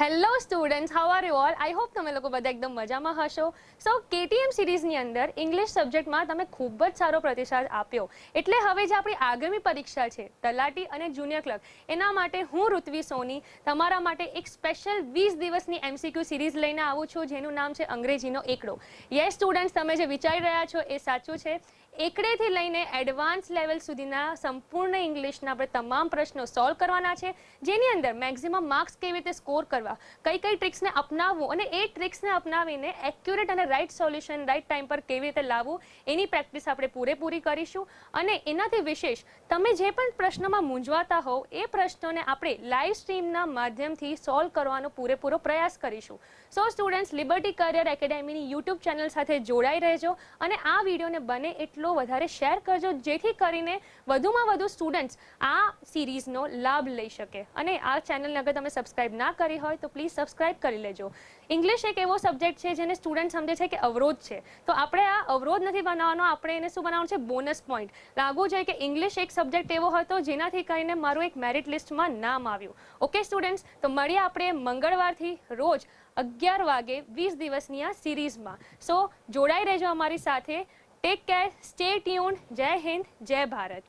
Hello students how are you all I hope તમે લોકો બધા એકદમ મજામાં હશો. સો કેટીએમ સિરીઝની અંદર ઇંગ્લિશ સબ્જેક્ટમાં તમે ખૂબ જ સારો પ્રતિસાદ આપ્યો. એટલે હવે જે આપણી આગામી પરીક્ષા છે, તલાટી અને જુનિયર ક્લર્ક એના માટે હું ઋત્વી સોની, તમારા માટે એક સ્પેશિયલ વીસ દિવસની એમસીક્યુ સિરીઝ લઈને આવું છું, જેનું નામ છે અંગ્રેજીનો એકડો. યસ સ્ટુડન્ટ્સ તમે જે વિચારી રહ્યા છો એ સાચું છે. એકડેથી લઈને એડવાન્સ લેવલ સુધીના સંપૂર્ણ ઇંગ્લિશના આપણે તમામ પ્રશ્નો સોલ્વ કરવાના છે. જેની અંદર મેક્સિમમ માર્ક્સ કેવી રીતે સ્કોર કરવા કઈ કઈ ટ્રિક્સને અપનાવવું અને એ ટ્રિક્સને અપનાવીને એક્યુરેટ અને રાઇટ સોલ્યુશન રાઇટ ટાઈમ પર કેવી રીતે લાવવું, એની પ્રેક્ટિસ આપણે પૂરેપૂરી કરીશું. અને એનાથી વિશેષ, તમે જે પણ પ્રશ્નોમાં મૂંઝવાતા હોવ, એ પ્રશ્નોને આપણે લાઈવ સ્ટ્રીમના માધ્યમથી સોલ્વ કરવાનો પૂરેપૂરો પ્રયાસ કરીશું. સો સ્ટુડન્ટ્સ લિબર્ટી કરિયર એકેડેમીની યુટ્યુબ ચેનલ સાથે જોડાઈ રહેજો અને આ વિડીયોને બને એટલો વધારે શેર કરજો, જેથી કરીને વધુમાં વધુ સ્ટુડન્ટ્સ આ સિરીઝનો લાભ લઈ શકે. અને આ ચેનલને અગર તમે સબસ્ક્રાઈબ ના કરી તો પ્લીઝ સબસ્ક્રાઇબ કરી લેજો. ઇંગ્લિશ એક એવો સબ્જેક્ટ છે જેને સ્ટુડન્ટ સમજે છે કે અવરોધ છે. તો આપણે આ અવરોધ નથી બનાવવાનો, આપણે એને શું બનાવવાનું છે? બોનસ પોઈન્ટ લાગવું જોઈએ કે ઇંગ્લિશ એક સબ્જેક્ટ એવો હતો જેનાથી કરીને મારું એક મેરિટ લિસ્ટમાં નામ આવ્યું. ઓકે સ્ટુડન્ટ્સ તો મળીએ આપણે મંગળવારથી રોજ અગિયાર વાગે વીસ દિવસની આ સિરીઝમાં સો જોડાઈ રહેજો અમારી સાથે. ટેક કેર સ્ટે ટ્યુન જય હિન્દ જય ભારત